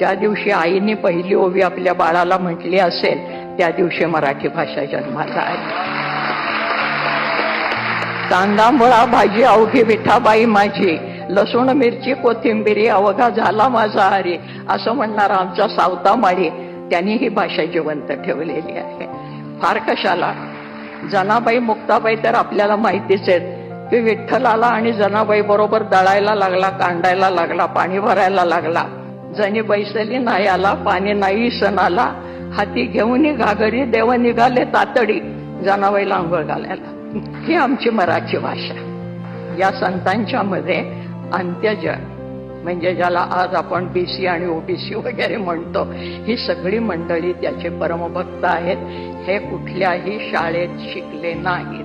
ज्या दिवशी आईने पहिली ओवी आपल्या बाळाला म्हटली असेल त्या दिवशी मराठी भाषा जन्माला आली. कांदा मुळा भाजी अवघी विठाबाई माझी लसूण मिरची कोथिंबिरी अवघा झाला माझा हरी असं म्हणणारा आमचा सावता माळी त्यांनी ही भाषा जिवंत ठेवलेली आहे. फार कशाला? जनाबाई मुक्ताबाई तर आपल्याला माहितीच आहेत की विठ्ठलाला आणि जनाबाई बरोबर दळायला लागला कांडायला लागला पाणी भरायला लागला जणी बैसली नाही आला पाणी नाही सणाला हाती घेऊन घागरी देव निघाले तातडी जनाबाईला आंघोळ घालायला. ही आमची मराठी भाषा. या संतांच्या मध्ये अंत्यज म्हणजे ज्याला आज आपण बीसी आणि ओबीसी वगैरे म्हणतो ही सगळी मंडळी त्याचे परमभक्त आहेत. हे कुठल्याही शाळेत शिकले नाहीत.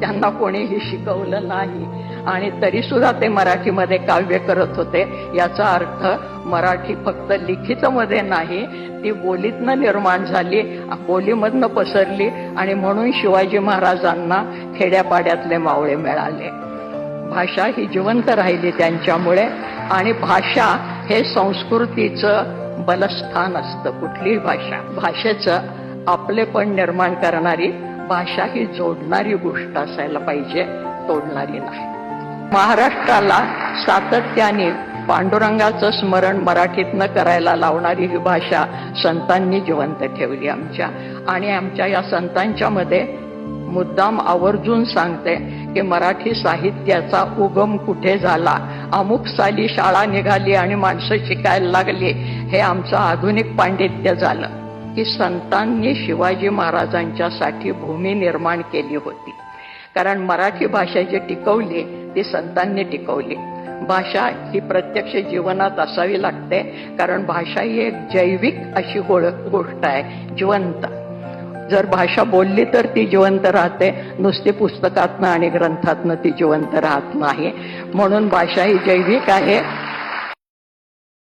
त्यांना कोणीही शिकवलं नाही. आणि तरी सुद्धा ते मराठीमध्ये काव्य करत होते. याचा अर्थ मराठी फक्त लिखित मध्ये नाही ती बोलीतनं निर्माण झाली बोलीमधनं पसरली आणि म्हणून शिवाजी महाराजांना खेड्यापाड्यातले मावळे मिळाले. भाषा ही जिवंत राहिली त्यांच्यामुळे आणि भाषा हे संस्कृतीचं बलस्थान असतं कुठलीही भाषा. भाषेचं आपलेपण निर्माण करणारी भाषा ही जोडणारी गोष्ट असायला पाहिजे तोडणारी नाही. महाराष्ट्राला सातत्याने पांडुरंगाचं स्मरण मराठीतनं करायला लावणारी ही भाषा संतांनी जिवंत ठेवली आमच्या. आणि आमच्या या संतांच्या मध्ये मुद्दाम आवर्जून सांगते की मराठी साहित्याचा उगम कुठे झाला? अमुक साली शाळा निघाली आणि माणसं शिकायला लागली. हे आमचं आधुनिक पांडित्य झालं. की संतांनी शिवाजी महाराजांच्यासाठी भूमी निर्माण केली होती. कारण मराठी भाषा जी टिकवली ती संतांनी टिकवली. भाषा ही प्रत्यक्ष जीवनात असावी लागते कारण भाषा ही एक जैविक अशी गोळ- गोष्ट आहे जिवंत. जर भाषा बोलली तर ती जिवंत राहते नुसती पुस्तकातनं आणि ग्रंथातनं ती जिवंत राहत नाही. म्हणून भाषा ही जैविक आहे